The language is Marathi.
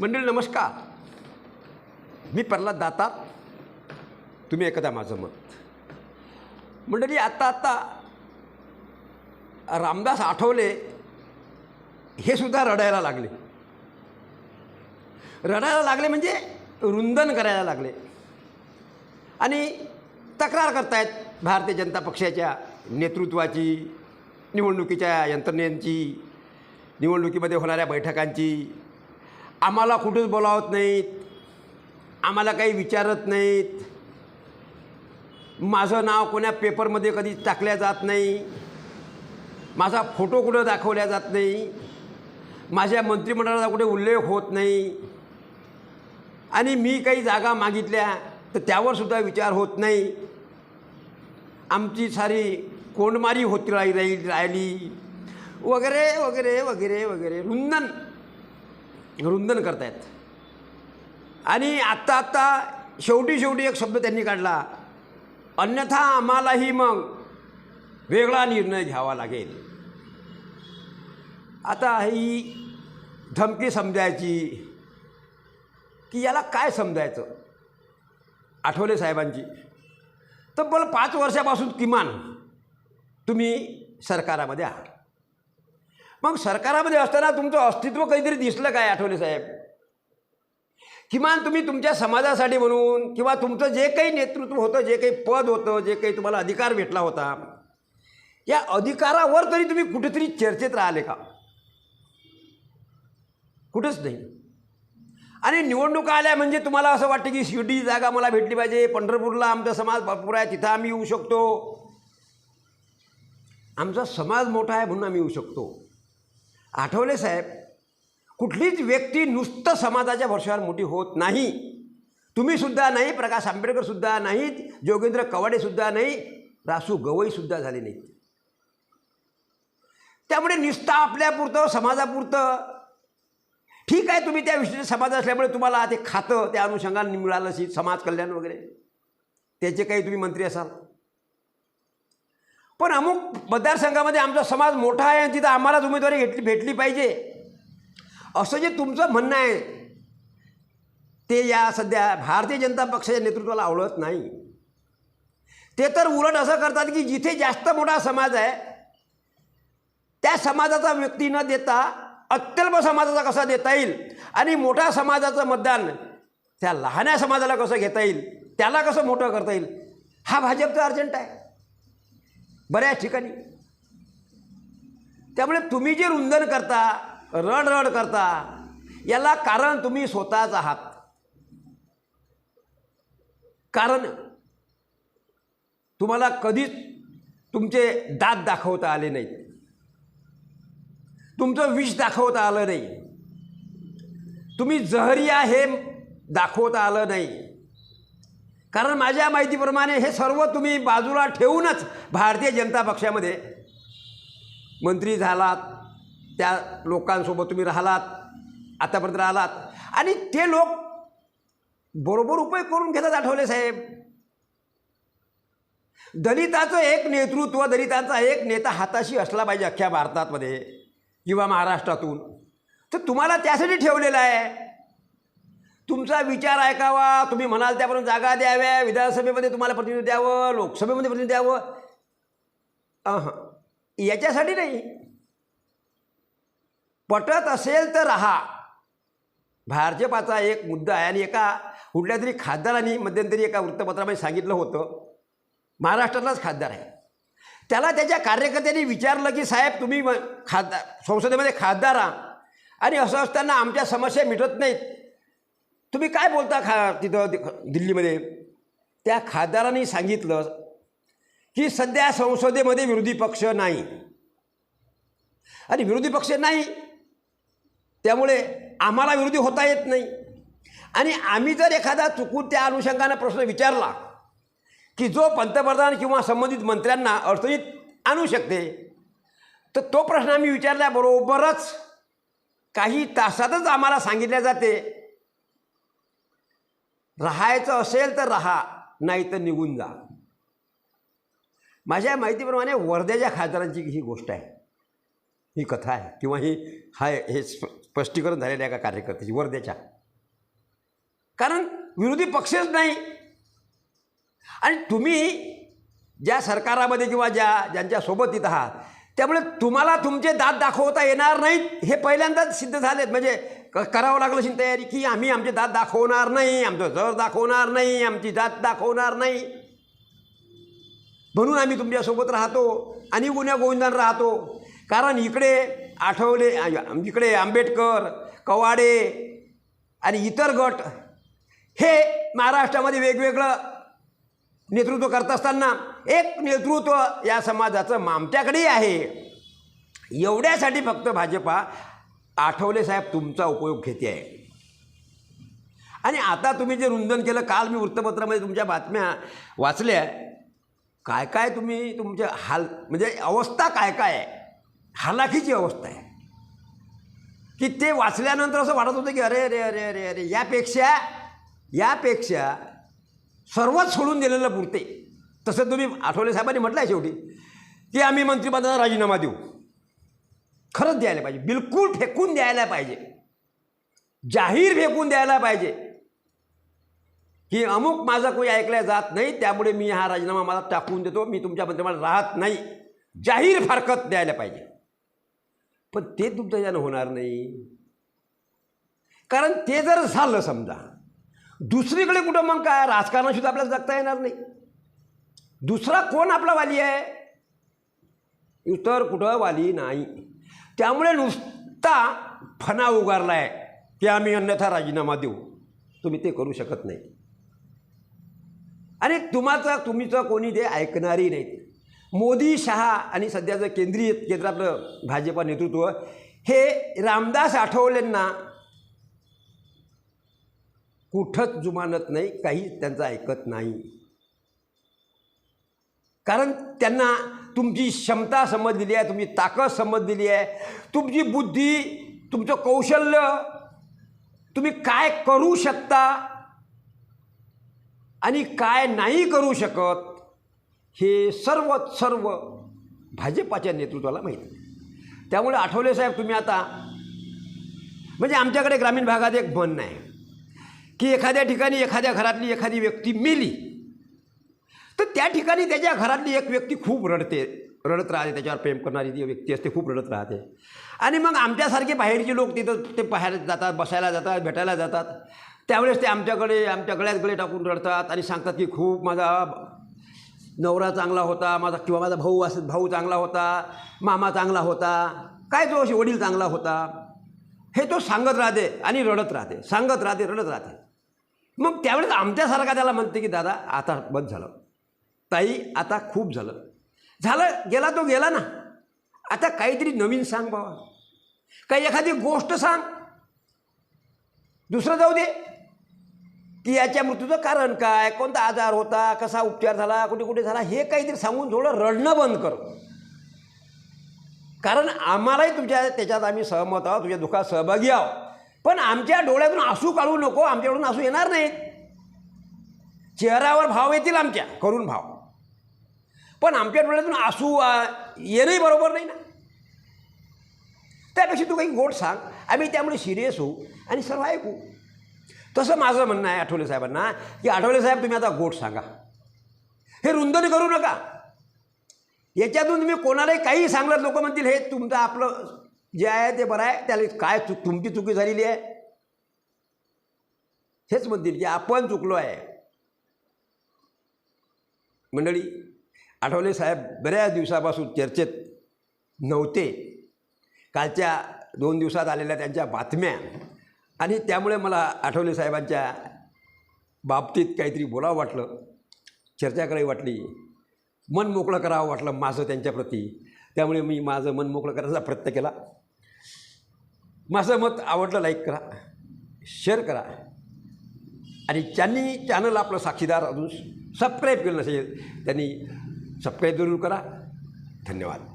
मंडळी नमस्कार. मी प्रल्हाद दातार. तुम्ही एकदा माझं मत. मंडळी आत्ता आत्ता रामदास आठवले हे सुद्धा रडायला लागले. रडायला लागले म्हणजे रुंदन करायला लागले. आणि तक्रार करतायत भारतीय जनता पक्षाच्या नेतृत्वाची निवडणुकीच्या यंत्रणेंची निवडणुकीमध्ये होणाऱ्या बैठकांची आम्हाला कुठेच बोलावत नाहीत. आम्हाला काही विचारत नाहीत. माझं नाव कोण्या पेपरमध्ये कधी टाकल्या जात नाही. माझा फोटो कुठं दाखवल्या जात नाही. माझ्या मंत्रिमंडळाचा कुठे उल्लेख होत नाही. आणि मी काही जागा मागितल्या तर त्यावरसुद्धा विचार होत नाही. आमची सारी कोंडमारी होती राही राहिली. वगैरे वगैरे वगैरे वगैरे. रुंदन. रुंदन करतायत. आणि आत्ता आत्ता शेवटी शेवटी एक शब्द त्यांनी काढला. अन्यथा आम्हालाही मग वेगळा निर्णय घ्यावा लागेल. आता ही धमकी समजायची की याला काय समजायचं? आठवले साहेबांची. तर मला पाच वर्षापासून किमान तुम्ही सरकारामध्ये आहात. मग सरकारामध्ये असताना तुमचं अस्तित्व काहीतरी दिसलं काय आठवले साहेब? किमान तुम्ही तुमच्या समाजासाठी म्हणून किंवा तुमचं जे काही नेतृत्व होतं जे काही पद होतं जे काही तुम्हाला अधिकार भेटला होता या अधिकारावर तरी तुम्ही कुठेतरी चर्चेत राहिले का? कुठंच नाही. आणि निवडणुका आल्या म्हणजे तुम्हाला असं वाटतं की शिर्डी जागा मला भेटली पाहिजे पंढरपूरला आमचा समाज भरपूर आहे तिथं आम्ही येऊ शकतो. आमचा समाज मोठा आहे म्हणून आम्ही येऊ शकतो. आठवले साहेब कुठलीच व्यक्ती नुसतं समाजाच्या वर्षावर मोठी होत नाही. तुम्हीसुद्धा नाही प्रकाश आंबेडकरसुद्धा नाहीत जोगेंद्र कवाडेसुद्धा नाही रासू गवईसुद्धा झाले नाहीत. त्यामुळे नुसतं आपल्यापुरतं समाजापुरतं. ठीक आहे तुम्ही त्या विशिष्ट समाज असल्यामुळे तुम्हाला ते खातं त्या अनुषंगाने मिळालं असेल समाज कल्याण वगैरे. त्याचे काही तुम्ही मंत्री असाल. पण अमुक मतदारसंघामध्ये आमचा समाज मोठा आहे आणि तिथं आम्हालाच उमेदवारी घेतली भेटली पाहिजे. असं जे तुमचं म्हणणं आहे ते या सध्या भारतीय जनता पक्षाच्या नेतृत्वाला आवडत नाही. ते तर उलट असं करतात की जिथे जास्त मोठा समाज आहे त्या समाजाचा व्यक्ती न देता अत्यल्प समाजाचा कसा देता येईल? आणि मोठ्या समाजाचं मतदान त्या लहान्या समाजाला कसं घेता येईल? त्याला कसं मोठं करता येईल? हा भाजपचा अर्जंट आहे. बऱ्याच ठिकाणी. त्यामुळे तुम्ही जे रुंदन करता रड रड करता याला कारण तुम्ही स्वतःच आहात. कारण तुम्हाला कधीच तुमचे दात दाखवता आले नाहीत. तुमचं विष दाखवता आलं नाही. तुम्ही जहरिया हे दाखवता आलं नाही. कारण माझ्या माहितीप्रमाणे हे सर्व तुम्ही बाजूला ठेवूनच भारतीय जनता पक्षामध्ये मंत्री झालात त्या लोकांसोबत तुम्ही राहिलात आतापर्यंत राहिलात. आणि ते लोक बरोबर उपयोग करून घेतात आठवले साहेब. दलिताचं एक नेतृत्व दलितांचा एक नेता हाताशी असला पाहिजे अख्ख्या भारतामध्ये किंवा महाराष्ट्रातून. तर तुम्हाला त्यासाठी ठेवलेलं आहे. तुमचा विचार ऐकावा. तुम्ही म्हणाल त्यापर्यंत जागा द्याव्या. विधानसभेमध्ये तुम्हाला प्रतिनिधी द्यावं लोकसभेमध्ये प्रतिनिधी द्यावं. हां याच्यासाठी नाही. पटत असेल तर राहा. भाजपाचा एक मुद्दा आहे आणि एका कुठल्या तरी खासदारांनी मध्यंतरी एका वृत्तपत्रामध्ये सांगितलं होतं. महाराष्ट्रातलाच खासदार आहे. त्याला त्याच्या कार्यकर्त्यांनी विचारलं की साहेब तुम्ही म- खासदार संसदेमध्ये खासदार आहात आणि असं असताना आमच्या समस्या मिटत नाहीत. तुम्ही काय बोलता खा तिथं दिल्लीमध्ये? त्या खासदारांनी सांगितलं की सध्या संसदेमध्ये विरोधी पक्ष नाही. आणि विरोधी पक्ष नाही त्यामुळे आम्हाला विरोधी होता येत नाही. आणि आम्ही जर एखादा चुकून त्या अनुषंगानं प्रश्न विचारला की जो पंतप्रधान किंवा संबंधित मंत्र्यांना अडचणीत आणू शकते तर तो प्रश्न आम्ही विचारल्याबरोबरच काही तासातच आम्हाला सांगितल्या जाते. राहायचं असेल तर राहा नाही तर निघून जा. माझ्या माहितीप्रमाणे वर्ध्याच्या खासदारांची ही गोष्ट आहे. ही कथा आहे. किंवा ही हा हे स्पष्टीकरण स्पष्टीकरण झालेल्या एका कार्यकर्त्याची वर्ध्याच्या. कारण विरोधी पक्षच नाही. आणि तुम्ही ज्या सरकारामध्ये किंवा ज्या ज्यांच्यासोबत इथं आहात त्यामुळे तुम्हाला तुमचे दात दाखवता येणार नाहीत हे पहिल्यांदाच सिद्ध झालेत. म्हणजे करावं लागलं अशी तयारी की आम्ही आमचे दात दाखवणार नाही आमचं जर दाखवणार नाही आमची जात दाखवणार नाही. म्हणून आम्ही तुमच्यासोबत राहतो आणि गुन्ह्या गोविंदान राहतो. कारण इकडे आठवले इकडे आंबेडकर कवाडे आणि इतर गट हे महाराष्ट्रामध्ये वेगवेगळं नेतृत्व करत असताना एक नेतृत्व या समाजाचं आमच्याकडेही आहे. एवढ्यासाठी फक्त भाजपा आठवले साहेब तुमचा उपयोग घेते आहे. आणि आता तुम्ही जे रुंदन केलं काल मी वृत्तपत्रामध्ये तुमच्या बातम्या वाचल्या. काय काय तुम्ही तुमच्या हाल म्हणजे अवस्था काय काय आहे? हालाखीची अवस्था आहे. की ते वाचल्यानंतर असं वाटत होतं की अरे अरे अरे अरे अरे यापेक्षा यापेक्षा सर्वच सोडून दिलेलं पुरते. तसं तुम्ही आठवले साहेबांनी म्हटलं आहे शेवटी की आम्ही मंत्रिपदाचा राजीनामा देऊ. खरंच द्यायला पाहिजे. बिलकुल फेकून द्यायला पाहिजे. जाहीर फेकून द्यायला पाहिजे. की अमुक माझा कोणी ऐकल्या जात नाही त्यामुळे मी हा राजीनामा मला टाकून देतो मी तुमच्या मंत्रिमंडळात राहत नाही. जाहीर फारकत द्यायला पाहिजे. पण ते तुमच्या यानं होणार नाही. कारण ते जर झालं समजा दुसरीकडे कुठं मग काय राजकारणासुद्धा आपल्याला जगता येणार नाही. दुसरा कोण आपला वाली आहे? इतर कुठं वाली नाही. त्यामुळे नुसता फणा उगारला आहे की आम्ही अन्यथा राजीनामा देऊ. तुम्ही ते करू शकत नाही. आणि तुम्हाचा तुम्हीचं कोणी ते ऐकणारही नाही. मोदी शहा आणि सध्याचं केंद्रीय केंद्रातलं भाजपा नेतृत्व हे रामदास आठवलेंना कुठंच जुमानत नाही काही त्यांचं ऐकत नाही. कारण त्यांना तुमची क्षमता समजलेली आहे तुमची ताकद समजलेली आहे तुमची बुद्धी तुमचं कौशल्य तुम्ही काय करू शकता आणि काय नाही करू शकत हे सर्व सर्व भाजपाच्या नेतृत्वाला माहिती त्यामुळे आठवले साहेब तुम्ही आता म्हणजे आमच्याकडे ग्रामीण भागात एक म्हणणं आहे की एखाद्या ठिकाणी एखाद्या घरातली एखादी व्यक्ती मेली तर त्या ठिकाणी त्याच्या घरातली एक व्यक्ती खूप रडते रडत राहते त्याच्यावर प्रेम करणारी ती व्यक्ती असते खूप रडत राहते. आणि मग आमच्यासारखे बाहेरचे लोक तिथं ते पाहायला जातात बसायला जातात भेटायला जातात. त्यावेळेस ते आमच्याकडे आमच्या गळ्यात गळे टाकून रडतात आणि सांगतात की खूप माझा नवरा चांगला होता माझा किंवा माझा भाऊ असं भाऊ चांगला होता मामा चांगला होता काय तो असे वडील चांगला होता? हे तो सांगत राहते आणि रडत राहते सांगत राहते रडत राहते. मग त्यावेळेस आमच्यासारखा त्याला म्हणते की दादा आता बंद झालं. ताई आता खूप झालं. झालं गेला तो गेला ना. आता काहीतरी नवीन सांग बाबा. काही एखादी गोष्ट सांग. दुसरं जाऊ दे. की याच्या मृत्यूचं कारण काय? कोणता आजार होता? कसा उपचार झाला? कुठे कुठे झाला? हे काहीतरी सांगून थोडं रडणं बंद कर. कारण आम्हालाही तुमच्या त्याच्यात आम्ही सहमत आहोत तुझ्या दुःखात सहभागी आहोत. पण आमच्या डोळ्यातून आसू काढू नको. आमच्याकडून आसू येणार नाहीत. चेहऱ्यावर भाव येतील आमच्या. करून भाव. पण आमच्या डोळ्यातून आसू येणंही बरोबर नाही ना. त्यापेक्षा तू काही गोड सांग. आम्ही त्यामुळे सिरियस होऊ आणि सर्व ऐकू तसं माझं म्हणणं आहे आठवले साहेबांना की आठवले साहेब तुम्ही आता गोड सांगा. हे रुंदन करू नका. याच्यातून तुम्ही कोणालाही काही सांगलं लोक म्हणतील हे तुमचं आपलं जे आहे ते बरं आहे. त्याला काय चुक तुमची चुकी झालेली आहे? हेच म्हणतील की आपण चुकलो आहे. मंडळी आठवले साहेब बऱ्याच दिवसापासून चर्चेत नव्हते. कालच्या दोन दिवसात आलेल्या त्यांच्या बातम्या आणि त्यामुळे मला आठवले साहेबांच्या बाबतीत काहीतरी बोलावं वाटलं चर्चा करावी वाटली मन मोकळं करावं वाटलं माझं त्यांच्याप्रती त्यामुळे मी माझं मन मोकळं करायचा प्रयत्न केला. माझं मत आवडलं लाईक करा शेअर करा. आणि ज्यांनी चॅनल आपलं साक्षीदार अजून सबस्क्राईब केलं नसेल त्यांनी सबस्क्राईब जरूर करा। धन्यवाद।